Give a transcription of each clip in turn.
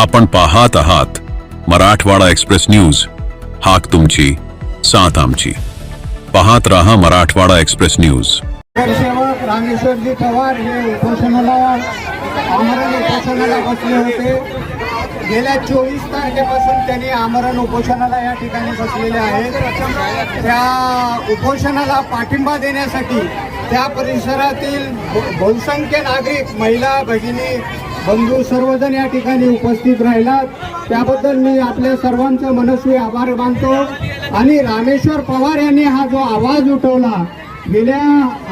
आपण पाहत आहात मराठवाडा एक्सप्रेस न्यूज. हाक तुमची साथ आमची. पाहत रहा मराठवाडा एक्सप्रेस न्यूज. नगरसेवक रामेश्वरजी पवार हे उपोषणाला आमरण उपोषणाला बसले होते. गेल्या चोवीस तारखेपासून त्यांनी आमरण उपोषणाला या ठिकाणी बसलेले आहेत. त्या उपोषणाला पाठिंबा देण्यासाठी त्या परिसरातील बहुसंख्य नागरिक महिला भगिनी बंधू सर्वजण या ठिकाणी उपस्थित राहिलात. त्याबद्दल मी आपल्या सर्वांचं मनस्वी आभार मानतो. आणि रामेश्वर पवार यांनी हा जो आवाज उठवला गेल्या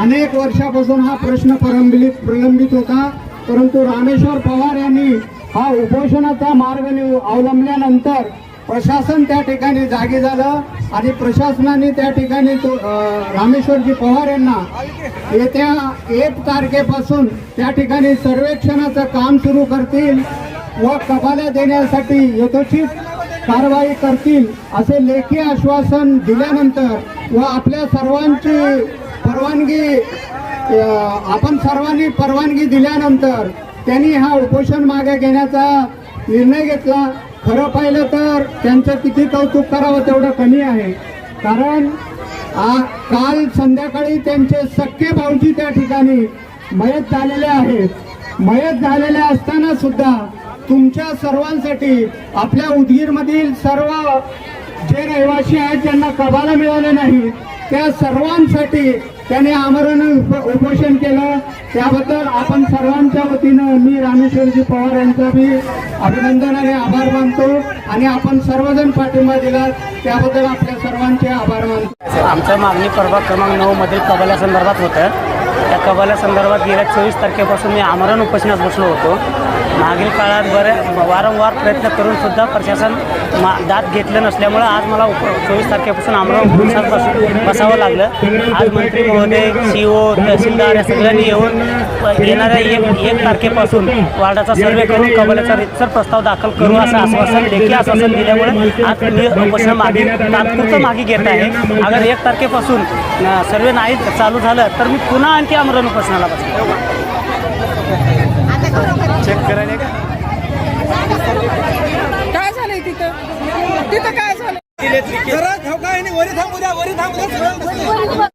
अनेक वर्षापासून हा प्रश्न प्रलंबित प्रलंबित होता. परंतु रामेश्वर पवार यांनी हा उपोषणाचा मार्ग अवलंबल्यानंतर प्रशासन त्या ठिकाणी जागे झालं आणि प्रशासनाने त्या ठिकाणी रामेश्वरजी पवार यांना येत्या एक तारखेपासून त्या ठिकाणी सर्वेक्षणाचं काम सुरू करतील व कबाल्या देण्यासाठी यथोचित कारवाई करतील असे लेखी आश्वासन दिल्यानंतर व आपल्या सर्वांची परवानगी आपण सर्वांनी परवानगी दिल्यानंतर त्यांनी हा उपोषण मागे घेण्याचा निर्णय घेतला. खरं पाहिलं तर त्यांचं किती कौतुक करावं तेवढं कमी आहे. कारण आ- काल संध्याकाळी त्यांचे सख्खे भाऊजी त्या ठिकाणी मयत झालेले आहेत. मयत झालेले असताना सुद्धा तुमच्या सर्वांसाठी आपल्या उदगीरमधील सर्व जे रहिवासी आहेत ज्यांना कबाला मिळाले नाही त्या सर्वांसाठी त्याने आमरण उप- उपोषण केलं. त्याबद्दल आपण सर्वांच्या वतीनं मी रामेश्वरजी पवार यांचा मी अभिनंदन आणि आभार मानतो आणि आपण सर्वजण पाठिंबा दिला त्याबद्दल आपल्या सर्वांचे आभार मानतो. आमचं मागणी प्रभाग क्रमांक नऊ मधील होतं. त्या कबल्यासंदर्भात गेल्या चोवीस तारखेपासून मी आमरण उपोषणास बसलो होतो. मागील काळात बरे वारंवार प्रयत्न करून सुद्धा प्रशासन मा दाद घेतलं नसल्यामुळं आज मला उप चोवीस तारखेपासून आम्हाला उपोषणात बस बसावं लागलं. आज मंत्री महोदय सी ओ तहसीलदार या सगळ्यांनी येऊन प- येणाऱ्या एक एक तारखेपासून वार्डाचा सर्वे करून कबलाचा रितसर प्रस्ताव दाखल करू असं आश्वासन लेखी आश्वासन दिल्यामुळे आज मी उपोषण मागे तात्पुरतं मागे घेत आहे. अगर एक तारखेपासून सर्वे नाही चालू झालं तर मी पुन्हा आणखी आमरण उपोषणाला बसतो तिथं काय झालं? वरी थांबू द्या वरी थांबू द्या.